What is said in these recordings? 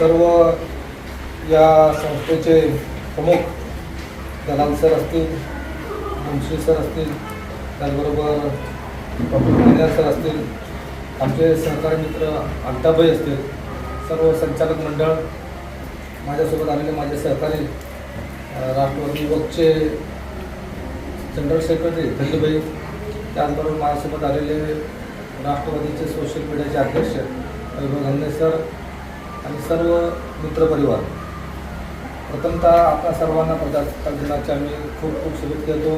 सर्व या संस्थेचे प्रमुख दलाल सर असतील मुंशी सर असतील त्याचबरोबर डॉक्टर सर असतील आमचे सहकारी मित्र अंताबाई असतील सर्व संचालक मंडळ माझ्यासोबत आलेले माझे सहकारी राष्ट्रवादी युवकचे जनरल सेक्रेटरी धल्लीबाई त्याचबरोबर माझ्यासोबत आलेले राष्ट्रवादीचे सोशल मीडियाचे अध्यक्ष वैभव घालणे सर आणि सर्व मित्रपरिवार. प्रथमतः आपल्या सर्वांना प्रजासत्ताक दिनाच्या आम्ही खूप खूप शुभेच्छा देतो.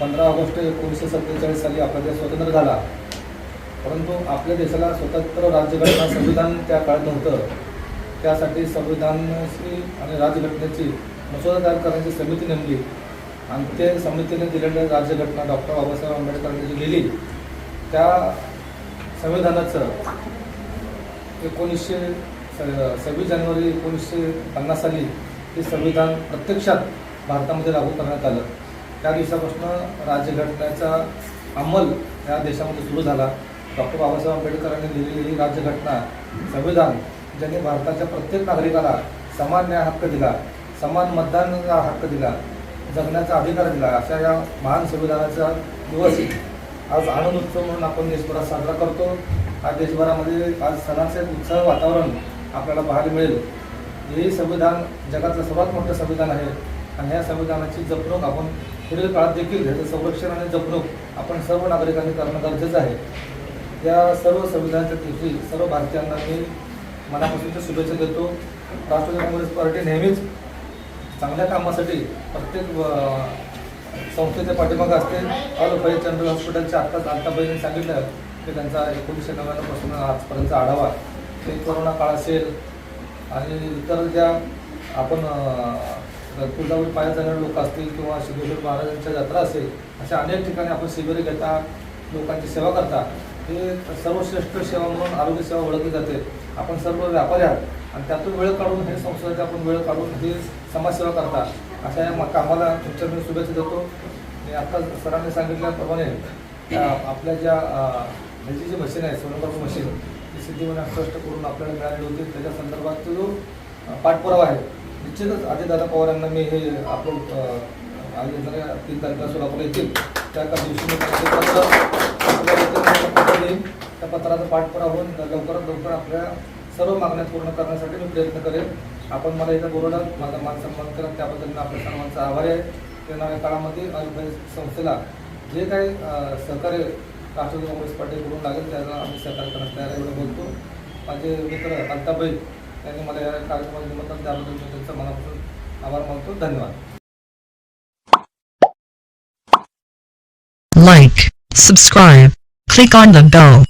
पंधरा ऑगस्ट एकोणीसशे सत्तेचाळीस साली आपला देश स्वतंत्र झाला. परंतु आपल्या देशाला स्वतंत्र राज्यघटना संविधान त्या काळात नव्हतं. त्यासाठी संविधानाची आणि राज्यघटनेची मसुदा तयार करण्याची समिती नेमली. आणि ते समितीने दिलेल्या राज्यघटना डॉक्टर बाबासाहेब आंबेडकरांनी जी लिहिली त्या संविधानाचं एकोणीसशे सव्वीस जानेवारी एकोणीसशे पन्नास साली हे संविधान प्रत्यक्षात भारतामध्ये लागू करण्यात आलं. त्या दिवसापासून राज्यघटनेचा अंमल या देशामध्ये सुरू झाला. डॉक्टर बाबासाहेब आंबेडकरांनी लिहिलेली ही राज्यघटना संविधान ज्यांनी भारताच्या प्रत्येक नागरिकाला समान न्याय हक्क दिला समान मतदानाचा हक्क दिला जगण्याचा अधिकार दिला अशा या महान संविधानाचा दिवस आज आनंद उत्सव म्हणून आपण देशभरात साजरा करतो. आज देशभरामध्ये आज सणाचे उत्सव वातावरण आपल्याला पाहायला मिळेल. हे संविधान जगातलं सर्वात मोठं संविधान आहे. आणि ह्या संविधानाची जपणूक आपण पुढील काळात देखील ह्याचं संरक्षण आणि जपणूक आपण सर्व नागरिकांनी करणं गरजेचं आहे. या सर्व संविधानाच्या दिवशी सर्व भारतीयांना मी मनापासूनच्या शुभेच्छा देतो. राष्ट्रवादी काँग्रेस पार्टी नेहमीच चांगल्या कामासाठी प्रत्येक संस्थेच्या पाठीमागं असते. ऑल जनरल हॉस्पिटलच्या आत्ताच आत्ताबाईंनी सांगितलं की त्यांचा एकोणीसशे नव्याण्णवपासून आजपर्यंतचा आढावा ते कोरोना काळ असेल आणि इतर ज्या आपण तुळजापूर पाया जाणारे लोक असतील किंवा सिद्धेश्वर महाराजांच्या जत्रा असेल अशा अनेक ठिकाणी आपण शिबिरे घेता लोकांची सेवा करता. हे सर्वश्रेष्ठ सेवा म्हणून आरोग्य सेवा ओळखली जाते. आपण सर्व व्यापारी आहात आणि त्यातून वेळ काढून हे संस्थेचे आपण वेळ काढून हे समाजसेवा करता. अशा या म- कामाला तुमच्या मी शुभेच्छा देतो. आणि आता सरांनी सांगितल्याप्रमाणे त्या आपल्या ज्या ह्याची जी मशीन आहे सोनोग्राफी मशीन ती सिद्धिविनायक ट्रस्ट करून आपल्याला मिळाले होते. त्याच्या संदर्भात जो पाठपुरावा आहे निश्चितच अजितदादा पवार यांना मी हे आपण आज येणाऱ्या तीन तारखेला सोलापूर येतील. त्या एका दिवशी देईन त्या पत्राचा पाठपुरावा होऊन लवकरात लवकर आपल्या सर्व मागण्या पूर्ण करण्यासाठी मी प्रयत्न करेन आपण मला इथं बोलवलं माझा मान सन्मान करा. त्याबद्दल मी आपल्या सर्वांचा आभारी आहे. येणाऱ्या काळामध्ये संस्थेला जे काही सहकार्य राष्ट्रवादी काँग्रेस पार्टीकडून लागेल त्याला आम्ही सहकार्य करण्यास तयार आहे एवढं बोलतो. माझे मित्र अल्ताबाई त्यांनी मला या कार्यक्रमात निमंत्रण त्याबद्दल मी त्यांचा मनापासून आभार मानतो. धन्यवाद. Like, subscribe, click on the bell.